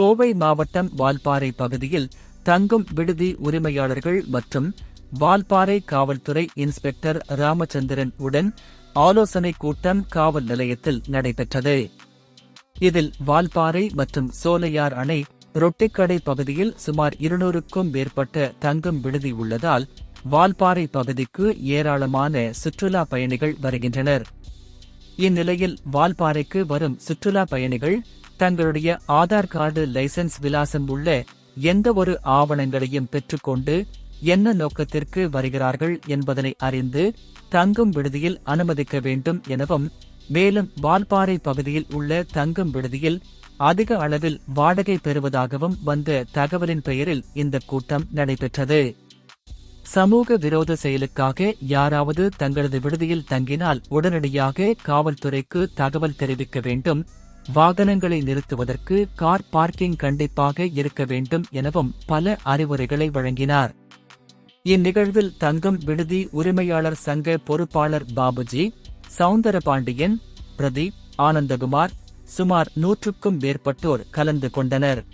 கோவை மாவட்டம் வால்பாறை பகுதியில் தங்கும் விடுதி உரிமையாளர்கள் மற்றும் வால்பாறை காவல்துறை இன்ஸ்பெக்டர் ராமச்சந்திரன் உடன் ஆலோசனை கூட்டம் காவல் நிலையத்தில் நடைபெற்றது. இதில் வால்பாறை மற்றும் சோலையார் அணை ரொட்டிக்கடை பகுதியில் சுமார் இருநூறுக்கும் மேற்பட்ட தங்கும் விடுதி உள்ளதால் வால்பாறை பகுதிக்கு ஏராளமான சுற்றுலா பயணிகள் வருகின்றனர். இந்நிலையில் வால்பாறைக்கு வரும் சுற்றுலா பயணிகள் தங்களுடைய ஆதார் கார்டு லைசன்ஸ் விலாசம் உள்ள எந்த ஒரு ஆவணங்களையும் பெற்றுக்கொண்டு என்ன நோக்கத்திற்கு வருகிறார்கள் என்பதனை அறிந்து தங்கும் விடுதியில் அனுமதிக்க வேண்டும் எனவும் மேலும் வால்பாறை பகுதியில் உள்ள தங்கும் விடுதியில் அதிக அளவில் வாடகை பெறுவதாகவும் வந்த தகவலின் பெயரில் இந்த கூட்டம் நடைபெற்றது. சமூக விரோத செயலுக்காக யாராவது தங்களது விடுதியில் தங்கினால் உடனடியாக காவல்துறைக்கு தகவல் தெரிவிக்க வேண்டும். வாகனங்களை நிறுத்துவதற்கு கார் பார்க்கிங் கண்டிப்பாக இருக்க வேண்டும் எனவும் பல அறிவுரைகளை வழங்கினார். இந்நிகழ்வில் தங்கம் விடுதி உரிமையாளர் சங்க பொறுப்பாளர் பாபுஜி சவுந்தரபாண்டியன் பிரதீப் ஆனந்தகுமார் சுமார் நூற்றுக்கும் மேற்பட்டோர் கலந்து கொண்டனர்.